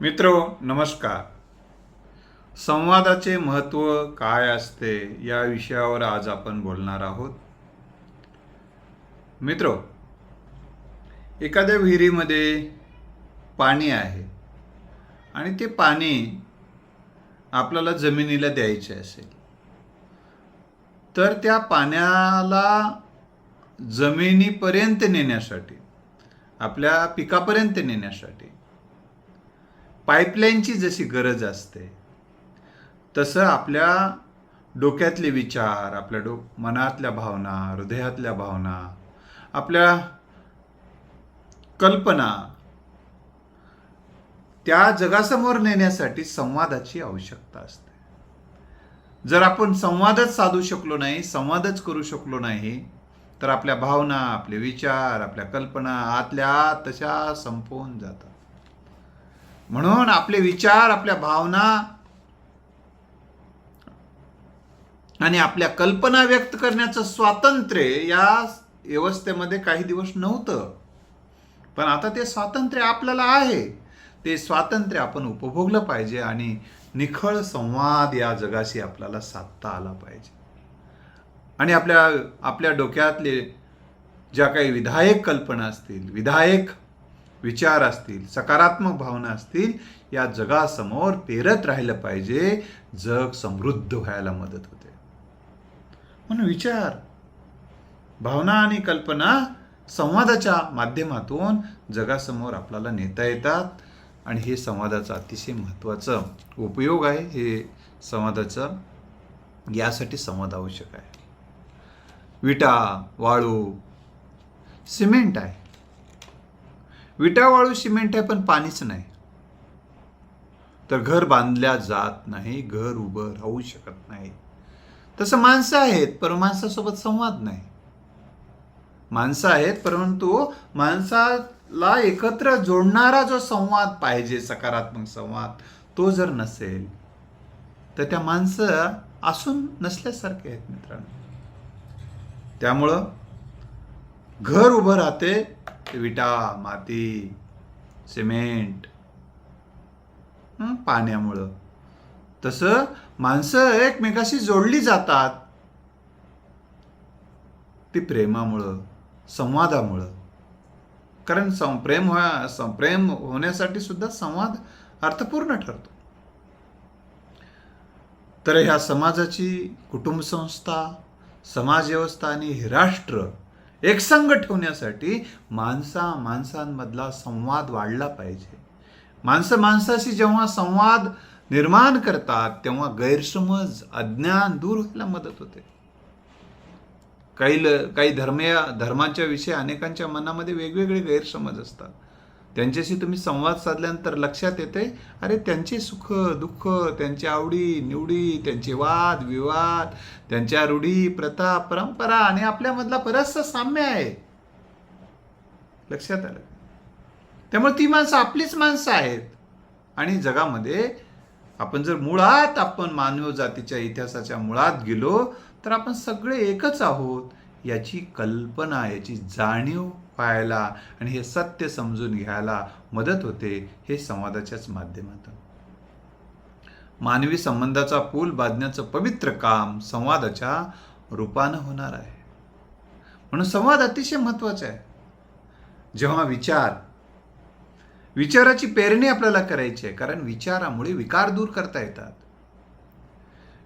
मित्र नमस्कार. संवादाचे महत्त्व काय असते या विषयावर आज आपण बोलणार आहोत. मित्र एखाद्या विहिरीमध्ये पाणी आहे आणि ते पाणी आपल्याला जमिनीला द्यायचे असेल तर त्या पाण्याला जमिनीपर्यंत नेण्यासाठी आपल्या पिकापर्यंत नेण्यासाठी पाईपलाईनची जशी गरज असते तसं आपल्या डोक्यातले विचार आपल्या डो मनातल्या भावना हृदयातल्या भावना आपल्या कल्पना त्या जगासमोर नेण्यासाठी संवादाची आवश्यकता असते. जर आपण संवादच साधू शकलो नाही संवादच करू शकलो नाही तर आपल्या भावना आपले विचार आपल्या कल्पना आतल्या आत तशा संपवून जातात. म्हणून आपले विचार आपल्या भावना आणि आपल्या कल्पना व्यक्त करण्याचं स्वातंत्र्य या व्यवस्थेमध्ये काही दिवस नव्हतं. पण आता ते स्वातंत्र्य आपल्याला आहे. ते स्वातंत्र्य आपण उपभोगलं पाहिजे आणि निखळ संवाद या जगाशी आपल्याला साधता आला पाहिजे. आणि आपल्या आपल्या डोक्यातले ज्या काही विधायक कल्पना असतील विधायक विचार असतील सकारात्मक भावना असतील या जगासमोर पेरत राहिलं पाहिजे जग समृद्ध व्हायला मदत होते. म्हणून विचार भावना आणि कल्पना संवादाच्या माध्यमातून जगासमोर आपल्याला नेता येतात आणि हे संवादाचं अतिशय महत्त्वाचं उपयोग आहे. हे संवादाचं यासाठी संवाद आवश्यक आहे. विटा वाळू सिमेंट आहे. विटा वाळू सिमेंट आहे पण पाणीच नाही. तर घर बांधल्या जात नाही घर उभं राहू शकत नाही. तसं माणसं आहेत पण माणसासोबत संवाद नाही. माणसं आहेत परंतु माणसाला एकत्र जोडणारा जो संवाद पाहिजे सकारात्मक संवाद तो जर नसेल तर त्या माणसं असून नसल्यासारखे आहेत मित्रांनो. त्यामुळं घर उभं राहते विटा माती सिमेंट पाण्यामुळं. तसं माणसं एकमेकाशी जोडली जातात. ती प्रेमामुळं संवादामुळं. कारण सं प्रेम सं प्रेम होण्यासाठी सुद्धा संवाद अर्थपूर्ण ठरतो. तर ह्या समाजाची कुटुंब संस्था आणि हे राष्ट्र एकसंग ठेवण्यासाठी माणसा माणसांमधला संवाद वाढला पाहिजे. माणसं माणसाशी जेव्हा संवाद निर्माण करतात तेव्हा गैरसमज अज्ञान दूर व्हायला मदत होते. काही ल काही धर्मीय धर्माच्या विषयी अनेकांच्या मनामध्ये वेगवेगळे गैरसमज असतात. त्यांच्याशी तुम्ही संवाद साधल्यानंतर लक्षात येते अरे त्यांचे सुख दुःख त्यांच्या आवडी निवडी त्यांचे वाद विवाद त्यांच्या रूढी प्रथा परंपरा आणि आपल्यामधला बरंचसं साम्य आहे. लक्षात आलं? त्यामुळे ती माणसं आपलीच माणसं आहेत. आणि जगामध्ये आपण जर मुळात आपण मानव जातीच्या इतिहासाच्या मुळात गेलो तर आपण सगळे एकच आहोत याची कल्पना याची जाणीव पाहायला आणि हे सत्य समजून घ्यायला मदत होते हे संवादाच्याच माध्यमातून. मानवी संबंधाचा पूल बांधण्याचं पवित्र काम संवादाच्या रूपानं होणार आहे. म्हणून संवाद अतिशय महत्त्वाचा आहे. जेव्हा विचार विचाराची पेरणी आपल्याला करायची आहे कारण विचारामुळे विकार दूर करता येतात.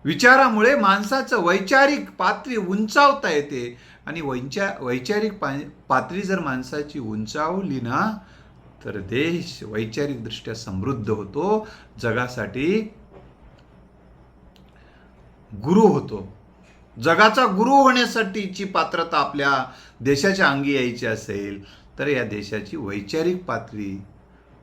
विचारामुळे माणसाचं वैचारिक पातळी उंचावता येते. आणि वैचा वैचारिक पा पातळी जर माणसाची उंचावली ना तर देश वैचारिकदृष्ट्या समृद्ध होतो. जगासाठी गुरु होतो. जगाचा गुरु होण्यासाठीची पात्रता आपल्या देशाच्या अंगी यायची असेल तर या देशाची वैचारिक पातळी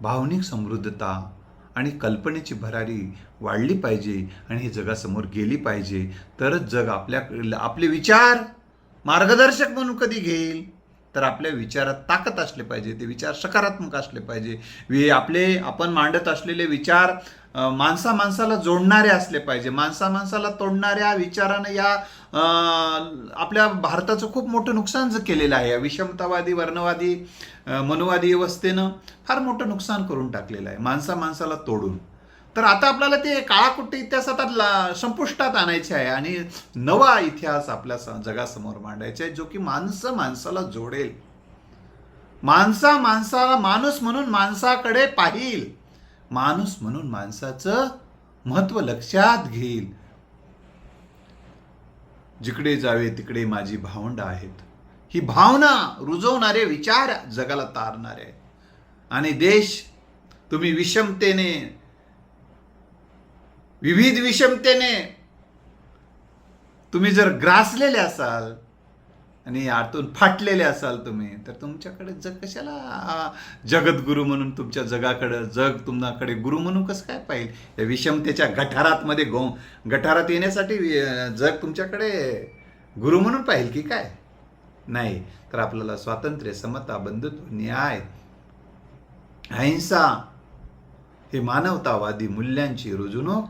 भावनिक समृद्धता आणि कल्पनेची भरारी वाढली पाहिजे आणि ही जगासमोर गेली पाहिजे. तरच जग आपल्या आपले विचार मार्गदर्शक म्हणून कधी घेईल? तर आपल्या विचारात ताकद असले पाहिजे ते विचार सकारात्मक असले पाहिजे. वि आपले आपण मांडत असलेले विचार माणसा माणसाला जोडणारे असले पाहिजे. माणसा माणसाला तोडणाऱ्या विचारानं या आपल्या भारताचं खूप मोठं नुकसान केलेलं आहे. विषमतावादी वर्णवादी अं, मनुवादी व्यवस्थेनं फार मोठं नुकसान करून टाकलेलं आहे. माणसा माणसाला तोडून. तर आता आपल्याला ते काळाकुट्ट इतिहासात ला- संपुष्टात आणायचे आहे आणि नवा इतिहास आपल्या स- जगासमोर मांडायचा आहे जो की माणसं माणसाला जोडेल. माणसा माणसाला माणूस म्हणून माणसाकडे पाहिल. माणूस म्हणून माणसाचं महत्त्व लक्षात घेईल. जिकडे जावे तिकडे माझी भावंड आहेत. ही भावना रुजवणारे विचार जगाला तारणारे आहेत. आणि देश तुम्ही विषमतेने विविध विषमतेने तुम्ही जर ग्रासलेले असाल आणि आतून फाटलेले असाल तुम्ही तर तुमच्याकडे जग कशाला? जगद्गुरू म्हणून तुमच्या जगाकडं जग तुमच्याकडे गुरु म्हणून कसं काय पाहिजे या विषमतेच्या गठारात मध्ये गो गठारात येण्यासाठी जग तुमच्याकडे गुरु म्हणून पाहिजे की काय? नाही. तर आपल्याला स्वातंत्र्य समता बंधुत्व न्याय अहिंसा हे मानवतावादी मूल्यांची रुजवणूक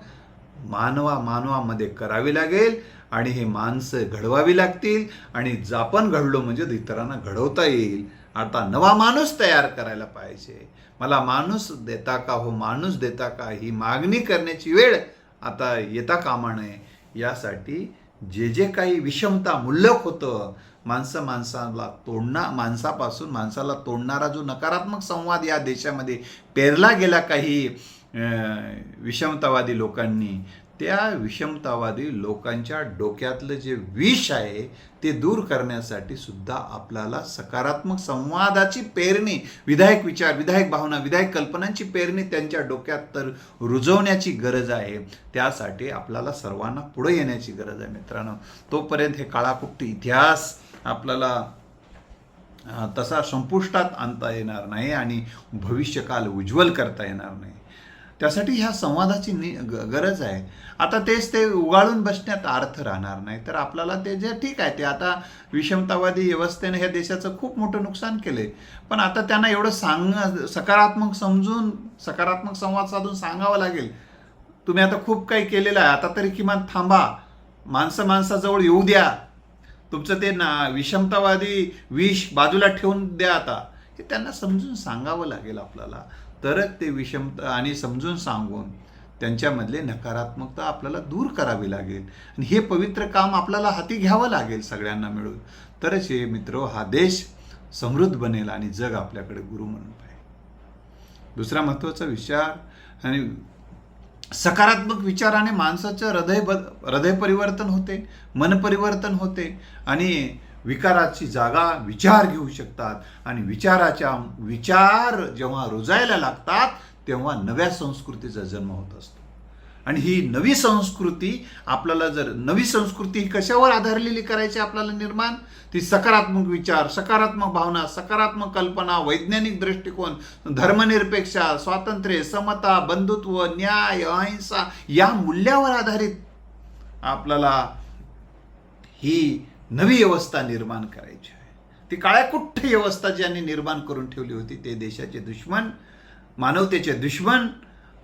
मानवा मानवामध्ये करावी लागेल आणि हे माणसं घडवावी लागतील आणि ज- आपण घडलो म्हणजे इतरांना घडवता येईल. आता नवा माणूस तयार करायला पाहिजे. मला माणूस देता का हो? माणूस देता का? ही मागणी करण्याची वेळ आता येता कामा नये. यासाठी जे जे काही विषमता मुल्लक होतं माणसं माणसाला तोडणा माणसापासून माणसाला तोडणारा जो नकारात्मक संवाद या देशामध्ये पेरला गेला काही विषमतावादी लोकांनी त्या विषमतावादी लोकांच्या डोक्यातलं जे विष आहे ते दूर करण्यासाठी सुद्धा आपल्याला सकारात्मक संवादाची पेरणी विधायक विचार विधायक भावना विधायक कल्पनांची पेरणी त्यांच्या डोक्यात तर रुजवण्याची गरज आहे. त्यासाठी आपल्याला सर्वांना पुढे येण्याची गरज आहे मित्रांनो. तोपर्यंत हे काळाकुट्टी इतिहास आपल्याला तसा संपुष्टात आणता येणार नाही आणि भविष्यकाल उज्ज्वल करता येणार नाही. त्यासाठी ह्या संवादाची नि ग- गरज आहे. आता तेच ते उगाळून बसण्यात अर्थ राहणार नाही. तर आपल्याला ते जे ठीक आहे ते आता विषमतावादी व्यवस्थेने ह्या देशाचं खूप मोठं नुकसान केलंय. पण आता त्यांना एवढं सांग सकारात्मक समजून सकारात्मक संवाद साधून सांगावं लागेल. तुम्ही आता खूप काही केलेलं आहे. आता तरी किमान थांबा. माणसं माणसाजवळ येऊ द्या. तुमचं ते ना विषमतावादी विष बाजूला ठेवून द्या आता. हे त्यांना समजून सांगावं लागेल आपल्याला. तरच ते विषमता आणि समजून सांगून त्यांच्यामधले नकारात्मकता आपल्याला दूर करावी लागेल. आणि हे पवित्र काम आपल्याला हाती घ्यावं लागेल सगळ्यांना मिळून. तरच हे मित्र हा देश समृद्ध बनेल आणि जग आपल्याकडे गुरु म्हणून पाहिजे दुसरा महत्त्वाचा विचार आणि सकारात्मक विचाराने माणसाचं हृदय बद हृदय परिवर्तन होते मन परिवर्तन होते आणि विकाराची जागा विचार घेऊ शकतात. आणि विचाराच्या विचार जेव्हा रुजायला लागतात तेव्हा नव्या संस्कृतीचा जन्म होत असतो. आणि ही नवी संस्कृती आपल्याला जर नवी संस्कृती ही कशावर आधारलेली करायची आपल्याला निर्माण? ती सकारात्मक विचार सकारात्मक भावना सकारात्मक कल्पना वैज्ञानिक दृष्टिकोन धर्मनिरपेक्षा स्वातंत्र्य समता बंधुत्व न्याय अहिंसा या मूल्यावर आधारित आपल्याला ही नवी व्यवस्था निर्माण करायची आहे. ती काळ्याकुठ्ठ व्यवस्था ज्यांनी निर्माण करून ठेवली होती ते देशाचे दुश्मन मानवतेचे दुश्मन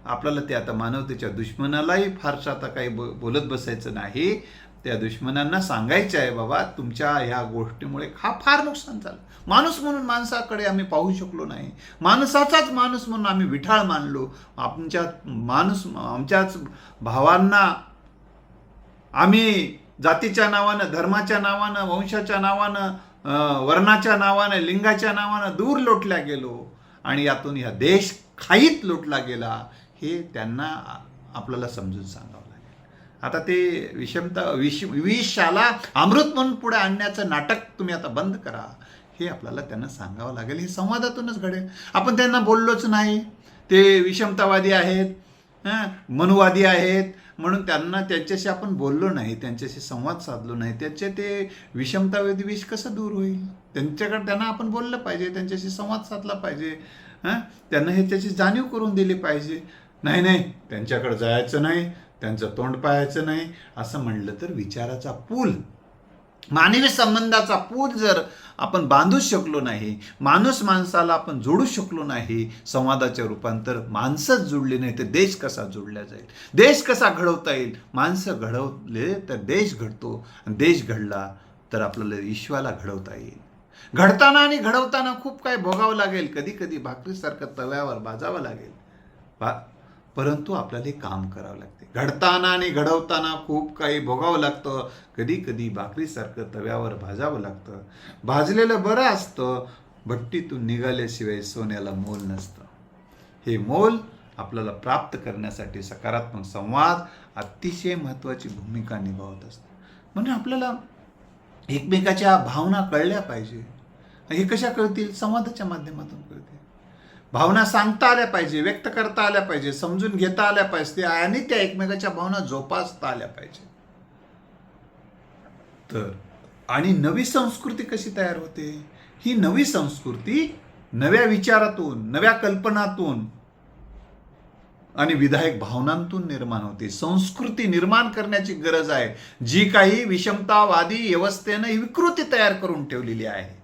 आपल्याला ते आता मानवतेच्या दुश्मनालाही फारसं आता काही ब बोलत बसायचं नाही. त्या दुश्मनांना सांगायचं आहे बाबा तुमच्या ह्या गोष्टीमुळे हा फार नुकसान झालं. माणूस म्हणून माणसाकडे आम्ही पाहू शकलो नाही. माणसाचाच माणूस म्हणून आम्ही विठाळ मानलो. आमच्या माणूस आमच्याच भावांना आम्ही जातीच्या नावानं धर्माच्या नावानं वंशाच्या नावानं वर्णाच्या नावानं लिंगाच्या नावानं दूर लोटल्या गेलो आणि यातून ह्या देश खाईत लोटला गेला हे त्यांना आपल्याला समजून सांगावं लागेल. आता ते विषमता विष विषाला अमृत म्हणून पुढे आणण्याचं नाटक तुम्ही आता बंद करा हे आपल्याला त्यांना सांगावं लागेल. हे संवादातूनच घडेल. आपण त्यांना बोललोच नाही. ते विषमतावादी आहेत मनुवादी आहेत म्हणून त्यांना त्यांच्याशी आपण बोललो नाही त्यांच्याशी संवाद साधलो नाही त्याचे ते विषमता विष कसं दूर होईल? त्यांच्याकडे त्यांना आपण बोललं पाहिजे त्यांच्याशी संवाद साधला पाहिजे हां? त्यांना हे त्याची जाणीव करून दिली पाहिजे. नाही नाही त्यांच्याकडे जायचं नाही त्यांचं तोंड पाहायचं नाही असं म्हणलं तर विचाराचा पूल मानवी संबंधाचा पूल जर आपण बांधू शकलो नाही माणूस माणसाला आपण जोडू शकलो नाही संवादाचे रूपांतर माणसंच जुळली नाही तर देश कसा जोडला जाईल? देश कसा घडवता येईल? माणसं घडवले तर देश घडतो देश घडला तर आपल्याला ईश्वाला घडवता येईल. घडताना आणि घडवताना खूप काही भोगावं लागेल. कधी कधी भाकरीसारखं तव्यावर भाजावं लागेल. भा परंतु आपल्याला हे काम करावं लागते. घडताना आणि घडवताना खूप काही भोगावं लागतं. कधी कधी भाकरीसारखं तव्यावर भाजावं लागतं. भाजलेलं बरं असतं भट्टीतून निघाल्याशिवाय सोन्याला मोल नसतं. हे मोल आपल्याला प्राप्त करण्यासाठी सकारात्मक संवाद अतिशय महत्त्वाची भूमिका निभावत असतं. म्हणून आपल्याला एकमेकाच्या भावना कळल्या पाहिजे. हे कशा कळतील? संवादाच्या माध्यमातून कळतील. भावना सांगता आल्या पाहिजे व्यक्त करता आल्या पाहिजे समजून घेता आल्या पाहिजे आणि त्या एकमेकाच्या भावना जोपासता आल्या पाहिजे. तर आणि नवी संस्कृती कशी तयार होते? ही नवी संस्कृती नव्या विचारातून नव्या कल्पनातून आणि विधायक भावनांतून निर्माण होते. संस्कृती निर्माण करण्याची गरज आहे. जी काही विषमतावादी व्यवस्थेनं ही विकृती तयार करून ठेवलेली आहे.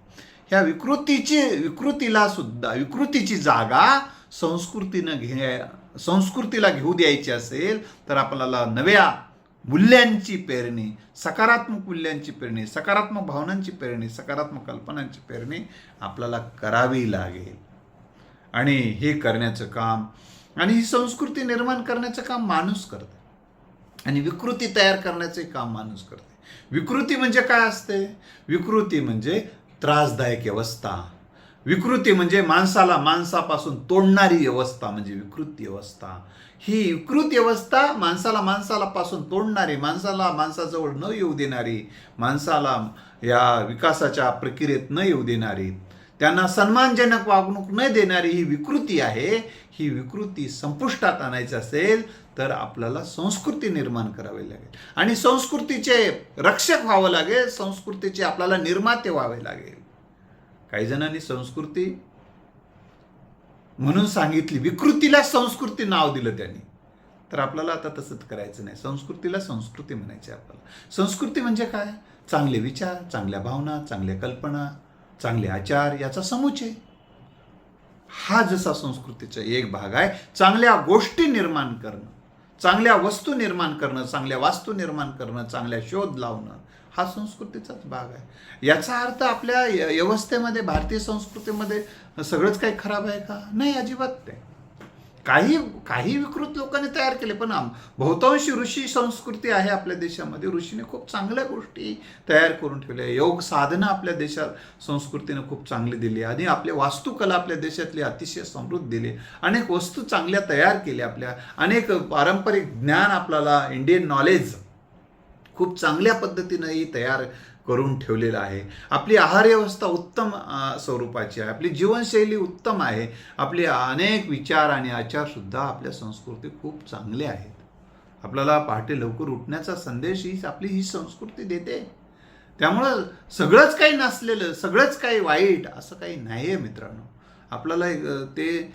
ह्या विकृतीची विकृतीला सुद्धा विकृतीची जागा संस्कृतीनं घे संस्कृतीला घेऊ द्यायची असेल तर आपल्याला नव्या मूल्यांची पेरणी सकारात्मक मूल्यांची पेरणी सकारात्मक भावनांची पेरणी सकारात्मक कल्पनांची पेरणी आपल्याला करावी लागेल. आणि हे करण्याचं काम आणि ही संस्कृती निर्माण करण्याचं काम माणूस करते. आणि विकृती तयार करण्याचे काम माणूस करते. विकृती म्हणजे काय असते? विकृती म्हणजे त्रासदायक अवस्था विकृती म्हणजे माणसाला माणसापासून तोडणारी व्यवस्था म्हणजे विकृती अवस्था ही विकृत अवस्था माणसाला माणसाला पासून तोडणारी माणसाला माणसाजवळ न येऊ देणारी माणसाला या विकासाच्या प्रक्रियेत न येऊ देणारी. त्यांना सन्मानजनक वागणूक न देणारी ही विकृती आहे ही विकृती संपुष्टात आणायची असेल तर आपल्याला संस्कृती निर्माण करावी लागेल. आणि संस्कृतीचे रक्षक व्हावं लागेल संस्कृतीचे आपल्याला निर्माते व्हावे लागेल. काही जणांनी संस्कृती म्हणून सांगितली विकृतीला संस्कृती नाव दिलं त्यांनी. तर आपल्याला आता तसंच करायचं नाही. संस्कृतीला संस्कृती म्हणायची आपल्याला. संस्कृती म्हणजे काय? चांगले विचार चांगल्या भावना चांगल्या कल्पना चांगले आचार याचा समुचय हा जसा संस्कृतीचा एक भाग आहे चांगल्या गोष्टी निर्माण करणं चांगल्या वस्तू निर्माण करणं चांगल्या वास्तू निर्माण करणं चांगल्या शोध लावणं हा संस्कृतीचाच भाग आहे. याचा अर्थ आपल्या व्यवस्थेमध्ये भारतीय संस्कृतीमध्ये सगळंच काही खराब आहे का? नाही अजिबात नाही. काही काही विकृत लोकांनी तयार केले पण आम- बहुतांशी ऋषी संस्कृती आहे आपल्या देशामध्ये. ऋषीने खूप चांगल्या गोष्टी तयार करून ठेवल्या. योग साधना आपल्या देशात संस्कृतीनं खूप चांगली दिली. आणि आपली वास्तुकला आपल्या देशातली अतिशय समृद्ध दिली. अनेक वस्तू चांगल्या तयार केल्या आपल्या. अनेक पारंपरिक ज्ञान आपल्याला इंडियन नॉलेज खूप चांगल्या पद्धतीनंही तयार करून ठेवलेलं आहे. आपली आहार व्यवस्था उत्तम स्वरूपाची आहे. आपली जीवनशैली उत्तम आहे. आपले अनेक विचार आणि आचारसुद्धा आपल्या संस्कृती खूप चांगले आहेत. आपल्याला पहाटे लवकर उठण्याचा संदेश ही आपली ही संस्कृती देते. त्यामुळं सगळंच काही नसलेलं सगळंच काही वाईट असं काही नाही आहे मित्रांनो. आपल्याला एक, ते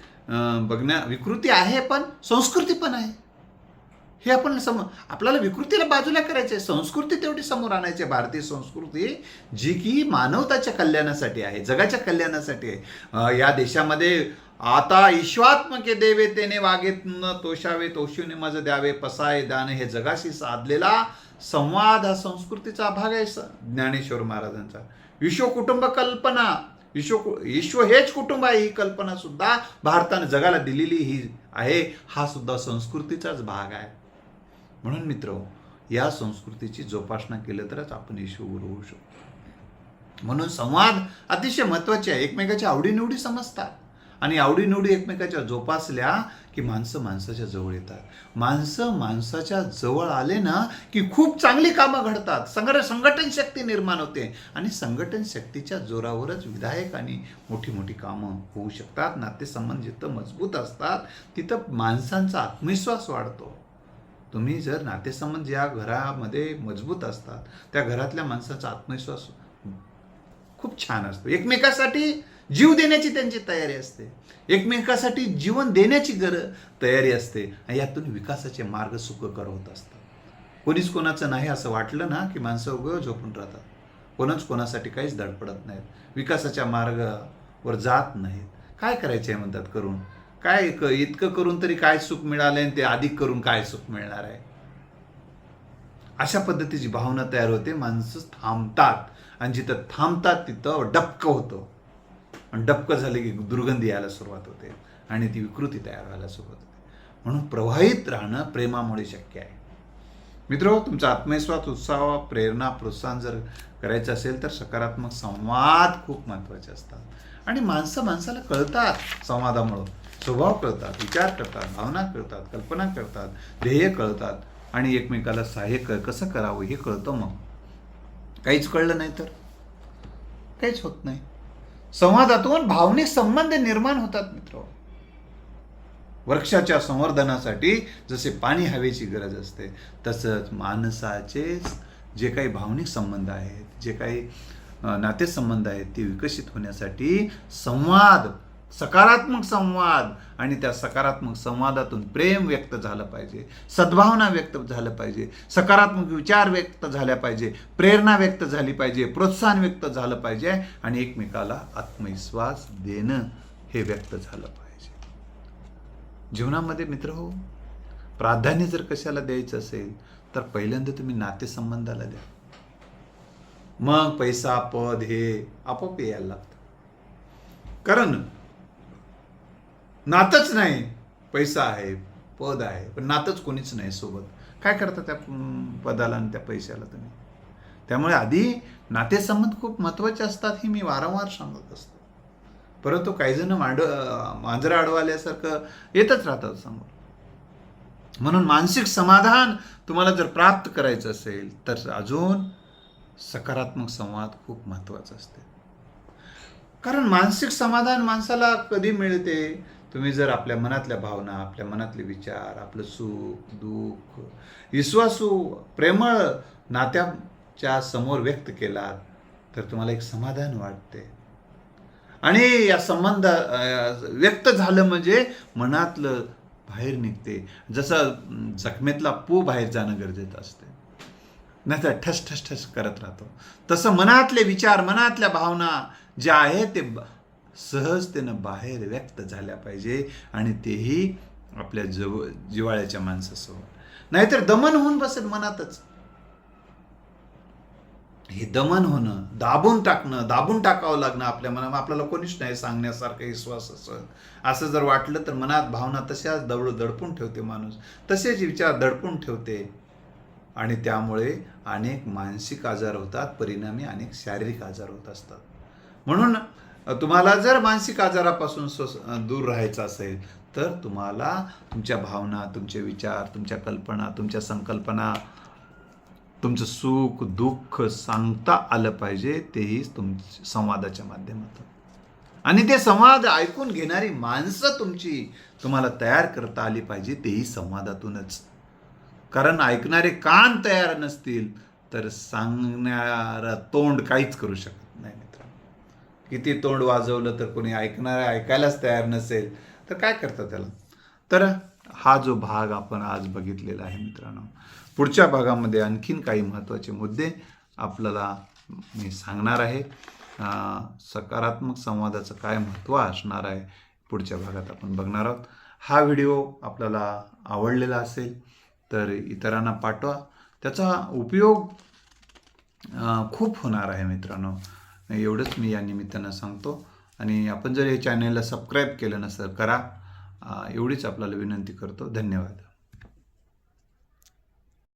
बघण्या विकृती आहे पण संस्कृती पण आहे. हे आपण सम आपल्याला विकृतीला बाजूला करायचे संस्कृती तेवढी समोर आणायची भारतीय संस्कृती जी की मानवताच्या कल्याणासाठी आहे जगाच्या कल्याणासाठी आहे. या देशामध्ये आता ईश्वात्मके देवे तेने वागेत न तोषावे तोषीने मज द्यावे पसाय दान हे जगाशी साधलेला संवाद हा संस्कृतीचा भाग आहे स- ज्ञानेश्वर महाराजांचा. विश्व कुटुंब कल्पना विश्व विश्व हेच कुटुंब आहे ही कल्पना सुद्धा भारताने जगाला दिलेली ही आहे. हा सुद्धा संस्कृतीचाच भाग आहे. म्हणून मित्र या संस्कृतीची जोपासना केलं तरच आपण यशोवर होऊ शकतो. म्हणून संवाद अतिशय महत्त्वाचे आहे. एकमेकाच्या आवडीनिवडी समजतात. आणि आवडीनिवडी एकमेकाच्या जोपासल्या की माणसं माणसाच्या जवळ येतात. माणसं माणसाच्या जवळ आले ना की खूप चांगली कामं घडतात. संघ संघटन शक्ती निर्माण होते. आणि संघटन शक्तीच्या जोरावरच विधायक आणि मोठी मोठी कामं होऊ शकतात. नातेसंबंध जिथं मजबूत असतात तिथं माणसांचा आत्मविश्वास वाढतो. तुम्ही जर नातेसंबंध ज्या घरामध्ये मजबूत असतात त्या घरातल्या माणसाचा आत्मविश्वास खूप छान असतो. एकमेकासाठी जीव देण्याची त्यांची तयारी असते. एकमेकासाठी जीवन देण्याची गर तयारी असते. आणि यातून विकासाचे मार्ग सुखकर होत असतात. कोणीच कोणाचं नाही असं वाटलं ना की माणसं उगं झोपून राहतात. कोणच कोणासाठी काहीच धडपडत नाहीत. विकासाच्या मार्गावर जात नाहीत. काय करायचं आहे म्हणतात करून? काय क- इतकं करून तरी काय सुख मिळालं आणि ते अधिक करून काय सुख मिळणार आहे? अशा पद्धतीची भावना तयार होते. माणसं थांबतात आणि जिथं थांबतात तिथं डपकं होतं. आणि डपकं झालं की दुर्गंधी यायला सुरुवात होते आणि ती विकृती तयार व्हायला सुरुवात होते. म्हणून प्रवाहित राहणं प्रेमामुळे शक्य आहे. मित्र तुमचा आत्मविश्वास उत्साह प्रेरणा प्रोत्साहन जर करायचं असेल तर सकारात्मक संवाद खूप महत्त्वाचे असतात. आणि माणसं माणसाला कळतात संवादामुळं. स्वभाव कळतात विचार करतात भावना कळतात कल्पना करतात ध्येय कळतात आणि एकमेकाला सहाय्य क कसं करावं हे कळतं मग. काहीच कळलं नाही तर? काहीच होत नाही. संवादातून भावनिक संबंध निर्माण होतात मित्र. वृक्षाच्या संवर्धनासाठी जसे पाणी हवेची गरज असते तसंच माणसाचे जे काही भावनिक संबंध आहेत जे काही नातेसंबंध आहेत ते विकसित होण्यासाठी संवाद सकारात्मक संवाद आणि त्या सकारात्मक संवादातून प्रेम व्यक्त झालं पाहिजे सद्भावना व्यक्त झालं पाहिजे सकारात्मक विचार व्यक्त झाल्या पाहिजे प्रेरणा व्यक्त झाली पाहिजे प्रोत्साहन व्यक्त झालं पाहिजे आणि एकमेकाला आत्मविश्वास देणं हे व्यक्त झालं पाहिजे. जीवनामध्ये मित्र हो प्राधान्य जर कशाला द्यायचं असेल तर पहिल्यांदा तुम्ही नातेसंबंधाला द्या. मग पैसा पद हे आपोआप यायला लागतं. कारण नातच नाही. पैसा आहे पद आहे पण नातच कोणीच नाही सोबत. काय करता त्या पदाला आणि त्या पैशाला तुम्ही? त्यामुळे आधी नातेसंबंध खूप महत्त्वाचे असतात हे मी वारंवार सांगत असतो. परंतु काही जण मांड मांजरं अडवाल्यासारखं येतच राहतात समोर. म्हणून मानसिक समाधान तुम्हाला जर प्राप्त करायचं असेल तर अजून सकारात्मक संवाद खूप महत्त्वाचा असते. कारण मानसिक समाधान माणसाला कधी मिळते? तुम्ही जर आपल्या मनातल्या भावना आपल्या मनातले विचार आपलं सुख दुःख विश्वासू प्रेमळ नात्याच्या समोर व्यक्त केलात तर तुम्हाला एक समाधान वाटते. आणि या संबंध व्यक्त झालं म्हणजे मनातलं बाहेर निघते. जसं जखमेतला पू बाहेर जाणं गरजेचं असते. नाही तर ठस ठस ठस करत राहतो. तसं मनातले विचार मनातल्या भावना ज्या आहेत ते सहजतेनं बाहेर व्यक्त झाल्या पाहिजे आणि तेही आपल्या जव जिवाळ्याच्या माणसासोबत नाहीतर दमन होऊन बसेल मनातच. हे दमन होणं दाबून टाकणं दाबून टाकावं लागणं आपल्या मनात आपल्याला कोणीच नाही सांगण्यासारखं विश्वास असं. असं जर वाटलं तर मनात भावना तशाच दवळ दडपून ठेवते माणूस. तसेच विचार दडपून ठेवते. आणि त्यामुळे अनेक मानसिक आजार होतात परिणामी अनेक शारीरिक आजार होत असतात. म्हणून तुम्हाला जर मानसिक आजारापासून स्वस दूर राहायचं असेल तर तुम्हाला तुमच्या भावना तुमचे विचार तुमच्या कल्पना तुमच्या संकल्पना तुमचं सुख दुःख सांगता आलं पाहिजे तेही तुम संवादाच्या माध्यमातून. आणि ते संवाद ऐकून घेणारी माणसं तुमची तुम्हाला तयार करता आली पाहिजे तेही संवादातूनच. कारण ऐकणारे कान तयार नसतील तर सांगणारा तोंड काहीच करू शकत नाही. किती तोंड वाजवलं तर कोणी ऐकणार ऐकायलाच तयार नसेल तर काय करतात त्याला? तर हा जो भाग आपण आज बघितलेला आहे मित्रांनो पुढच्या भागामध्ये आणखीन काही महत्त्वाचे मुद्दे आपल्याला मी सांगणार आहे. सकारात्मक संवादाचं काय महत्त्व असणार आहे पुढच्या भागात आपण बघणार आहोत. हा व्हिडिओ आपल्याला आवडलेला असेल तर इतरांना पाठवा. त्याचा उपयोग खूप होणार आहे मित्रांनो. एवढंच मी या निमित्तानं सांगतो. आणि आपण जर हे चॅनलला सबस्क्राईब केलं नसेल करा. एवढीच आपल्याला विनंती करतो. धन्यवाद.